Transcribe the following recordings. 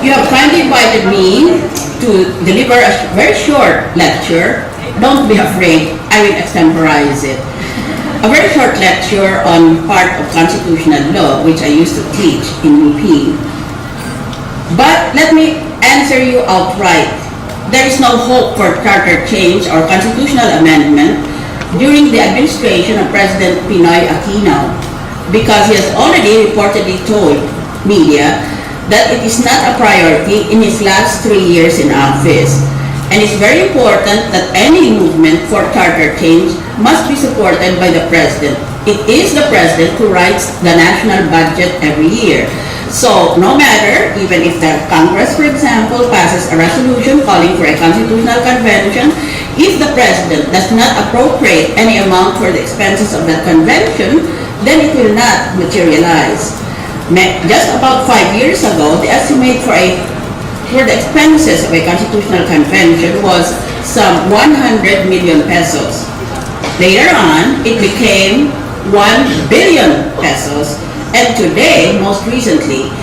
you have kindly invited me to deliver a very short lecture. Don't be afraid, I will extemporize it. A very short lecture on part of constitutional law, which I used to teach in UP. But let me answer you outright. There is no hope for charter change or constitutional amendment during the administration of President Pinoy Aquino because he has already reportedly told media that it is not a priority in his last three years in office. And it's very important that any movement for charter change must be supported by the President. It is the President who writes the national budget every year. So, no matter, even if the Congress, for example, passes a resolution calling for a constitutional convention, if the President does not appropriate any amount for the expenses of that convention, then it will not materialize. Just about five years ago, the estimate for a for the expenses of a constitutional convention was some 100 million pesos. Later on, it became 1 billion pesos. And today, most recently,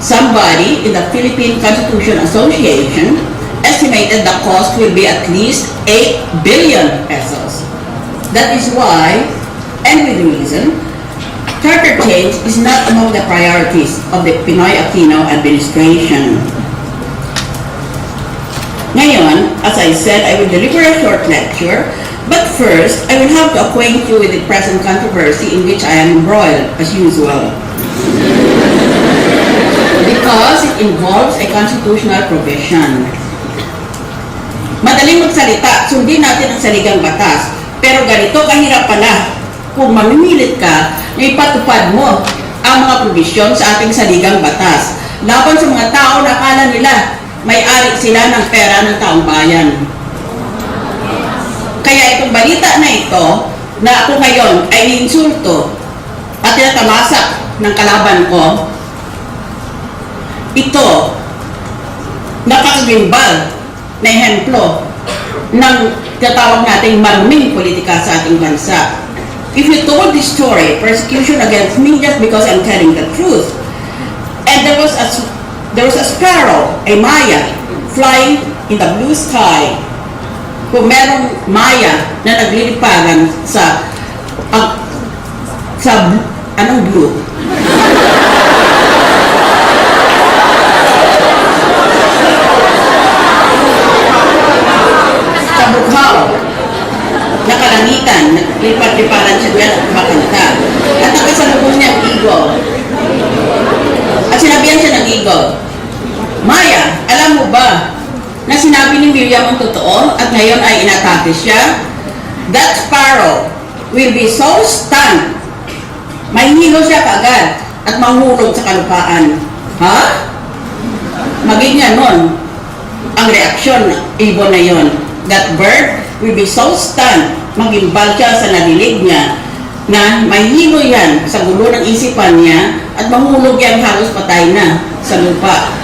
somebody in the Philippine Constitution Association estimated the cost will be at least 8 billion pesos. That is why, and with reason, charter change is not among the priorities of the Pinoy Aquino administration. Ngayon, as I said, I will deliver a short lecture, but first, I will have to acquaint you with the present controversy in which I am embroiled, as usual. Because it involves a constitutional provision. Madaling magsalita, sundin natin ang saligang batas. Pero ganito kahirap pala kung mamimilit ka na ipatupad mo ang mga probisyon sa ating saligang batas. Laban sa mga tao na akala nila may-ari sila ng pera ng taong bayan. Kaya itong balita na ito, na ako ngayon ay insulto at tinatamasak ng kalaban ko, ito, napakagimbal na ehemplo ng tinatawag nating maruming politika sa ating bansa. If you told this story, persecution against me just because I'm telling the truth, and there was a there was a sparrow, a maya, flying in the blue sky. Kung merong maya na nagliliparan sa ang sa anong blue? sa bughaw na kalangitan, naglipat-liparan siya dyan at kumakanta. At nakasalubong niya ang eagle. At sinabihan siya ng eagle, Maya, alam mo ba na sinabi ni Miriam ang totoo at ngayon ay inatake siya? That sparrow will be so stunned. May hilo siya kaagad at mahulog sa kalupaan. Ha? Maging nun, ang reaksyon ng ibon na yon. That bird will be so stunned, magimbal siya sa narinig niya na mahilo yan sa gulo ng isipan niya at mahulog yan halos patay na sa lupa.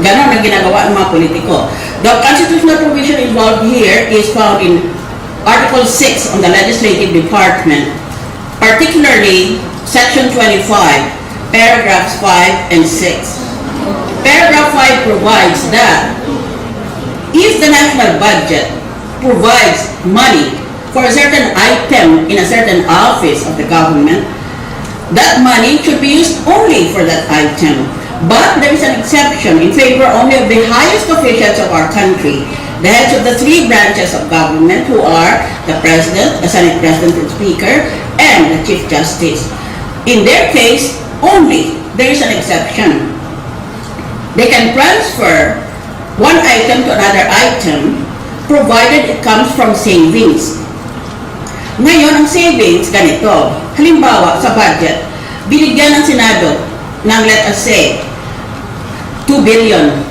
Ganon ang ginagawa ng mga politiko. The constitutional provision involved here is found in Article 6 on the Legislative Department, particularly Section 25, paragraphs 5 and 6. Paragraph 5 provides that if the national budget provides money for a certain item in a certain office of the government, that money should be used only for that item. But there is an exception in favor only of the highest officials of our country, the heads of the three branches of government who are the President, the Senate President and Speaker, and the Chief Justice. In their case, only there is an exception they can transfer one item to another item provided it comes from savings. Ngayon, ang savings, ganito. Halimbawa, sa budget, binigyan ng Senado ng, let us say, 2 billion.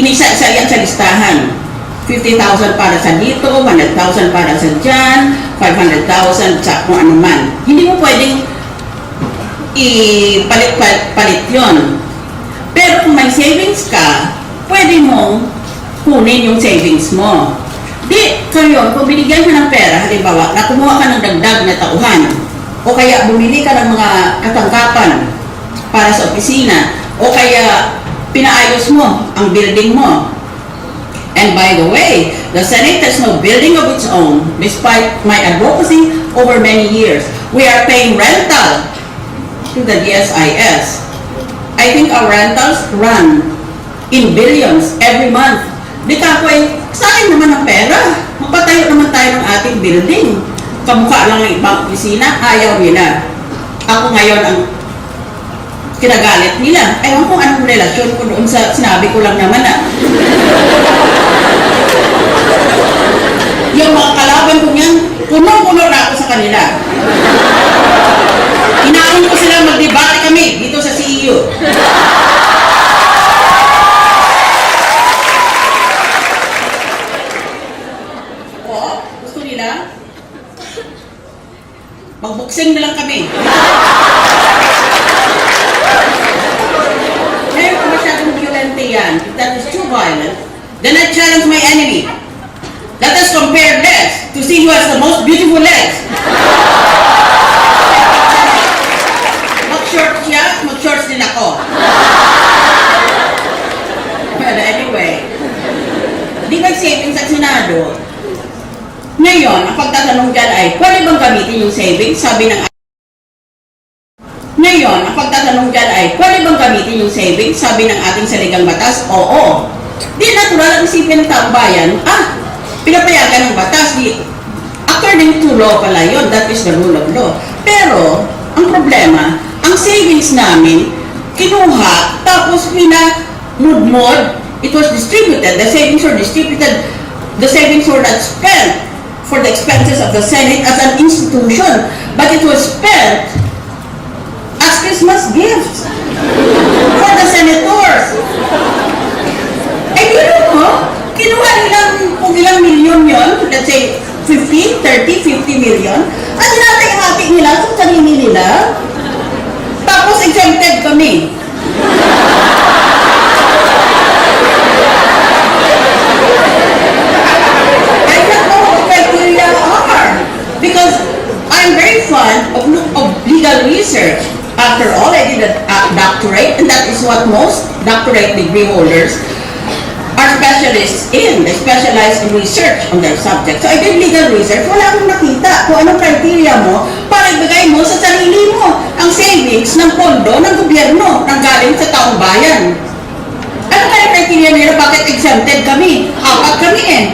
Inisa-isa yan sa listahan. 50,000 para sa dito, 100,000 para sa dyan, 500,000 sa kung ano man. Hindi mo pwedeng ipalit-palit yon. Pero kung may savings ka, pwede mong kunin yung savings mo. Di, kayo, kung binigyan ka ng pera, halimbawa, na kumuha ka ng dagdag na tauhan, o kaya bumili ka ng mga katangkapan para sa opisina, O kaya pinaayos mo ang building mo. And by the way, the Senate has no building of its own despite my advocacy over many years. We are paying rental to the DSIS. I think our rentals run in billions every month. Di ka ako eh, sa akin naman ang pera. Magpatayo naman tayo ng ating building. Kamukha lang ng ibang opisina, ayaw nila. Ako ngayon ang kinagalit nila. Ewan ko anong relasyon ko doon sa sinabi ko lang naman na yung mga kalaban ko niyan, puno-puno na ako sa kanila. Inaon ko sila magdebate kami dito sa CEU. O, gusto nila? Magbuksing na lang kami. Violente yan. If that is too violent, then I challenge my enemy. Let us compare legs to see who has the most beautiful legs. Mag-short siya, mag-shorts din ako. Well, anyway, di ba savings sa Senado? Ngayon, ang pagtatanong dyan ay, pwede bang gamitin yung savings? Sabi ng ngayon, ang pagtatanong dyan ay, pwede bang gamitin yung savings? Sabi ng ating saligang batas, oo. Di natural ang isipin ng taong bayan, ah, pinapayagan ng batas, di, according to law pala yun, that is the rule of law. Pero, ang problema, ang savings namin, kinuha, tapos pinamudmod, it was distributed, the savings were distributed, the savings were not spent for the expenses of the Senate as an institution, but it was spent as Christmas gifts for the senators. Eh, yun mo, kinuha nilang kung ilang milyon yon, let's say 50, 30, 50 million, at tinatay-hati nila sa sarili nila. Tapos exempted kami. Because I'm very fond of legal research. After all, I did a, a doctorate, and that is what most doctorate degree holders are specialists in. They specialize in research on their subject. So I did legal research. Wala akong nakita kung anong criteria mo para ibigay mo sa sarili mo ang savings ng pondo ng gobyerno nang galing sa taong bayan. Ano kaya criteria nila? Bakit exempted kami? Apat kami eh.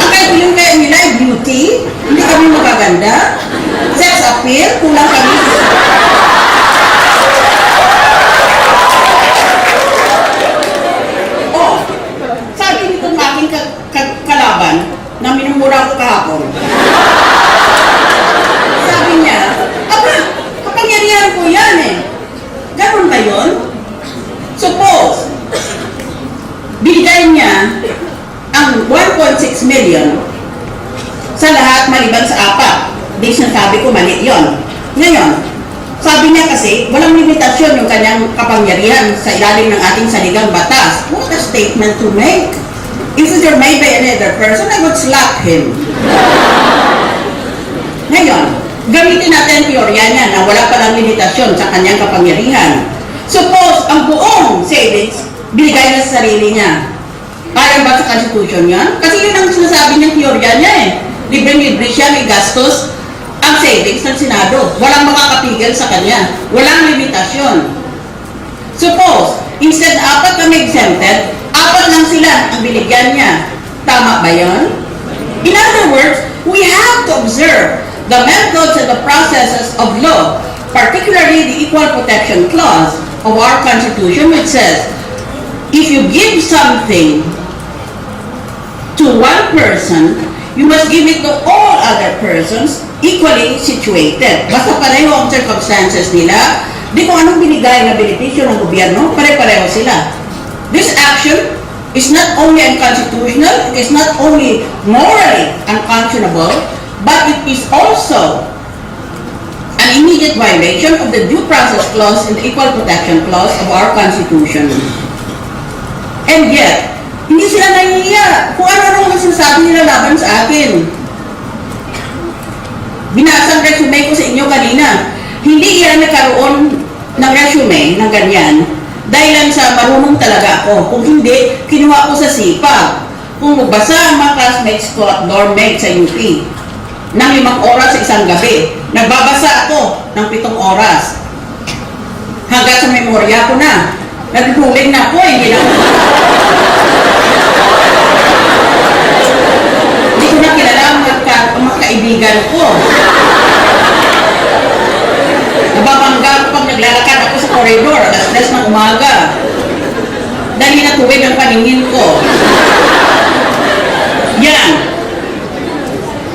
Ang criteria kaya nila ay beauty, hindi kami magaganda, sex appeal, kulang kami. Oh, sabi nitong aking ka- ka- kalaban na minumura ko kahapon. Sabi niya, Aba, yan eh. Ganun ba yun? Suppose, binigay niya ang 1.6 million sa lahat maliban sa apat. Di sinasabi ko mali yon. Ngayon, sabi niya kasi, walang limitasyon yung kanyang kapangyarihan sa ilalim ng ating saligang batas. What a statement to make. If it were made by another person, I would slap him. Ngayon, gamitin natin teorya niya na wala palang limitasyon sa kanyang kapangyarihan. Suppose ang buong savings binigay niya sa sarili niya. Ayon ba sa Constitution yan? Kasi yun ang sinasabi niyang teorya niya eh. Libre-libre siya, may gastos ang savings ng Senado. Walang makakapigil sa kanya. Walang limitasyon. Suppose, instead apat kami exempted, apat lang sila ang binigyan niya. Tama ba yun? In other words, we have to observe the methods and the processes of law, particularly the Equal Protection Clause of our Constitution, which says, if you give something to one person, you must give it to all other persons equally situated. Basta pareho ang circumstances nila, di kung anong binigay na benepisyo ng gobyerno, pare-pareho sila. This action is not only unconstitutional, it is not only morally unconscionable, but it is also an immediate violation of the Due Process Clause and the Equal Protection Clause of our Constitution. And yet, hindi sila nahihiya kung ano-ano ang sinasabi nila laban sa akin. Binasa ang resume ko sa inyo kanina. Hindi yan nagkaroon ng resume ng ganyan dahil lang sa marunong talaga ako. Kung hindi, kinuha ko sa sipag. Kung magbasa ang mga classmates ko at dorm sa UP ng limang oras sa isang gabi, nagbabasa ako ng pitong oras. Hanggang sa memorya ko na. Naghuling na ako, hindi na Hindi ko na kilala ang mga, ka- ang mga kaibigan ko. Nababangga ako pag naglalakad ako sa koridor, alas 10 ng umaga. Dahil natuwid ang paningin ko. Yan.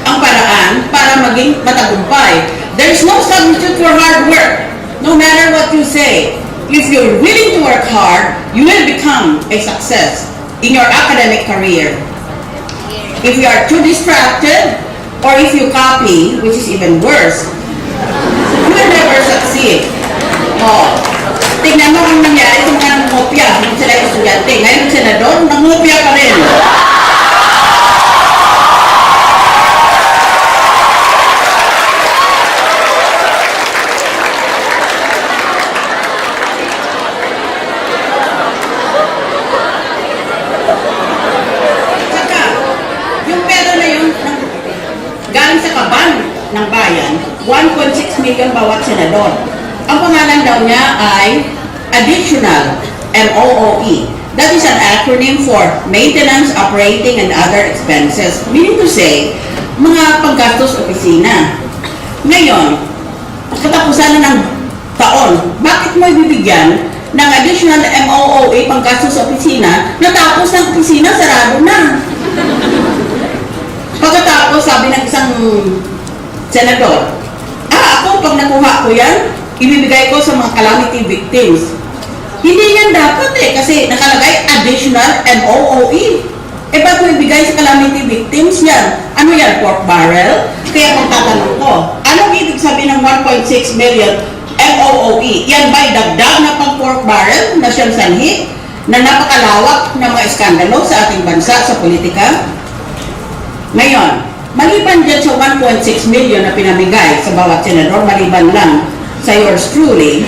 Ang paraan para maging matagumpay. There is no substitute for hard work. No matter what you say. If you're willing to work hard, you will become a success in your academic career. If you are too distracted, or if you copy, which is even worse, you will never succeed. Oh. Tingnan mo ang nangyari sa mga nangopia. Hindi sila estudyante. Ngayon sila doon, nangopia pa rin. Saka, yung pera na yun, ng, galing sa kaban ng bayan, 1.6 million bawat senador. Ang pangalan daw niya ay Additional MOOE. That is an acronym for Maintenance, Operating, and Other Expenses. Meaning to say, mga paggastos opisina. Ngayon, katapusan na ng taon, bakit mo ibibigyan ng additional MOOE panggastos sa opisina natapos ng opisina, sarado na. Pagkatapos, sabi ng isang senador, ako, pag nakuha ko yan, ibibigay ko sa mga calamity victims. Hindi yan dapat eh, kasi nakalagay additional MOOE. Eh, ba't mo ibigay sa calamity victims yan? Ano yan, pork barrel? Kaya pagtatanong ko, anong ibig sabihin ng 1.6 million MOOE? Yan ba'y dagdag na pang pork barrel na siyang sanhi na napakalawak ng mga iskandalo sa ating bansa sa politika? Ngayon, maliban dyan sa 1.6 million na pinamigay sa bawat senador, maliban lang sa yours truly,